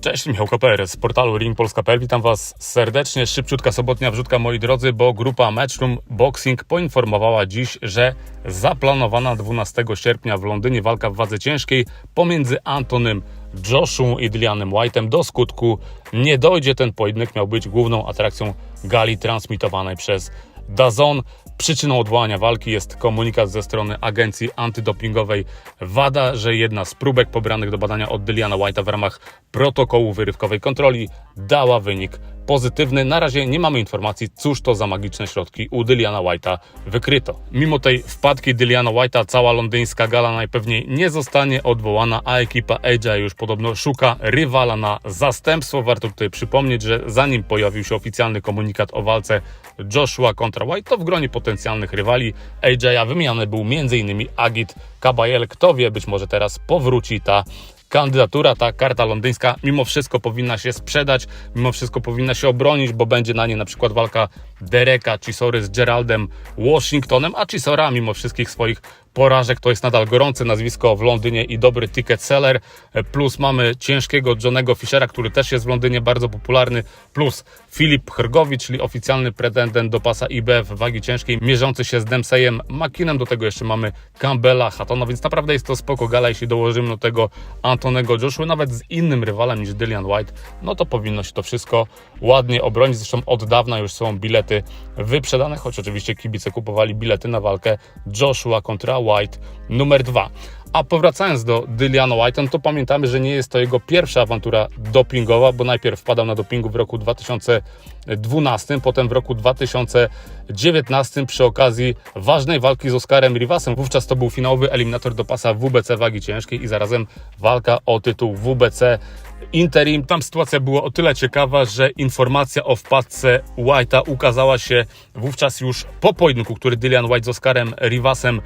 Cześć, Michał Koper z portalu ringpolska.pl. Witam Was serdecznie. Szybciutka sobotnia wrzutka, moi drodzy, bo grupa Matchroom Boxing poinformowała dziś, że zaplanowana 12 sierpnia w Londynie walka w wadze ciężkiej pomiędzy Antonym Joshua i Dillianem White'em do skutku nie dojdzie. Ten pojedynek miał być główną atrakcją gali transmitowanej przez DAZN. Przyczyną odwołania walki jest komunikat ze strony agencji antydopingowej WADA, że jedna z próbek pobranych do badania od Dyliana White'a w ramach protokołu wyrywkowej kontroli dała wynik pozytywny. Na razie nie mamy informacji, cóż to za magiczne środki u Dyliana White'a wykryto. Mimo tej wpadki Dyliana White'a cała londyńska gala najpewniej nie zostanie odwołana, a ekipa AJ już podobno szuka rywala na zastępstwo. Warto tutaj przypomnieć, że zanim pojawił się oficjalny komunikat o walce Joshua kontra White, to w gronie potencjalnych rywali AJ'a wymieniany był m.in. Agit Kabayel. Kto wie, być może teraz powróci ta kandydatura, ta karta londyńska mimo wszystko powinna się sprzedać, mimo wszystko powinna się obronić, bo będzie na nie na przykład walka Dereka Chisory z Geraldem Washingtonem, a Chisora mimo wszystkich swoich porażek to jest nadal gorące nazwisko w Londynie i dobry ticket seller, plus mamy ciężkiego Johnego Fishera, który też jest w Londynie bardzo popularny, plus Filip Hrgowicz, czyli oficjalny pretendent do pasa IBF wagi ciężkiej, mierzący się z Dempseyem McKinnem, do tego jeszcze mamy Campbella Hattona, więc naprawdę jest to spoko gala, jeśli dołożymy do tego Antonego Joshua, nawet z innym rywalem niż Dillian White, no to powinno się to wszystko ładnie obronić, zresztą od dawna już są bilety wyprzedane, choć oczywiście kibice kupowali bilety na walkę Joshua kontra White numer dwa. A powracając do Dilliana White'a, no to pamiętamy, że nie jest to jego pierwsza awantura dopingowa, bo najpierw wpadał na dopingu w roku 2012, potem w roku 2019 przy okazji ważnej walki z Oscarem Rivasem. Wówczas to był finałowy eliminator do pasa WBC wagi ciężkiej i zarazem walka o tytuł WBC Interim. Tam sytuacja była o tyle ciekawa, że informacja o wpadce White'a ukazała się wówczas już po pojedynku, który Dillian White z Oscarem Rivasem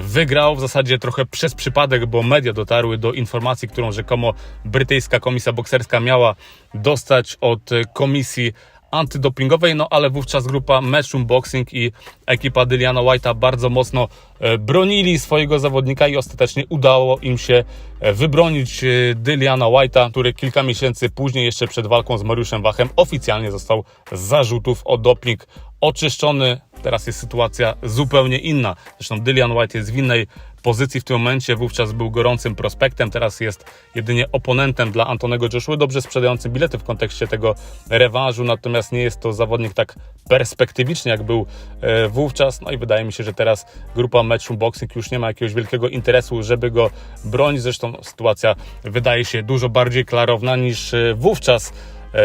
wygrał w zasadzie trochę przez przypadek, bo media dotarły do informacji, którą rzekomo brytyjska komisja bokserska miała dostać od e, komisji antydopingowej, no ale wówczas grupa Matchroom Boxing i ekipa Dilliana White'a bardzo mocno e, bronili swojego zawodnika i ostatecznie udało im się e, wybronić e, Dilliana White'a, który kilka miesięcy później, jeszcze przed walką z Mariuszem Wachem, oficjalnie został z zarzutów o doping oczyszczony. Teraz jest sytuacja zupełnie inna. Zresztą Dillian White jest w innej pozycji w tym momencie. Wówczas był gorącym prospektem, teraz jest jedynie oponentem dla Antonego Joshua, dobrze sprzedającym bilety w kontekście tego rewanżu, natomiast nie jest to zawodnik tak perspektywiczny, jak był e, wówczas. No i wydaje mi się, że teraz grupa Matchroom Boxing już nie ma jakiegoś wielkiego interesu, żeby go bronić. Zresztą sytuacja wydaje się dużo bardziej klarowna niż e, wówczas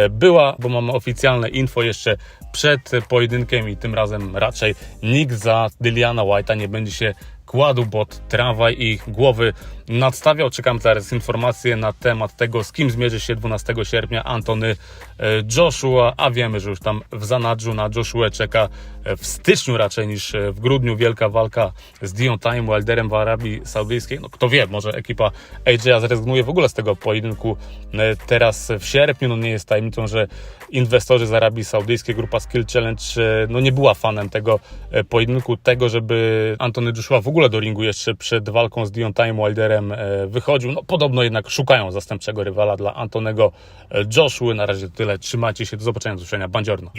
była, bo mamy oficjalne info jeszcze przed pojedynkiem i tym razem raczej nikt za Dilliana White'a nie będzie się kładł pod tramwaj i głowy nadstawiał. Czekam teraz informacje na temat tego, z kim zmierzy się 12 sierpnia Antony e, Joshua, a wiemy, że już tam w zanadrzu na Joshua czeka e, w styczniu raczej niż e, w grudniu wielka walka z Deontayem Wilderem w Arabii Saudyjskiej. No kto wie, może ekipa AJ'a zrezygnuje w ogóle z tego pojedynku teraz w sierpniu. No nie jest tajemnicą, że inwestorzy z Arabii Saudyjskiej, grupa Skill Challenge, no nie była fanem tego pojedynku, tego, żeby Antony Joshua w ogóle do ringu jeszcze przed walką z Deontayem Wilderem wychodził. No podobno jednak szukają zastępczego rywala dla Antonego Joshua. Na razie tyle. Trzymajcie się. Do zobaczenia. Do usłyszenia. Bandziorno.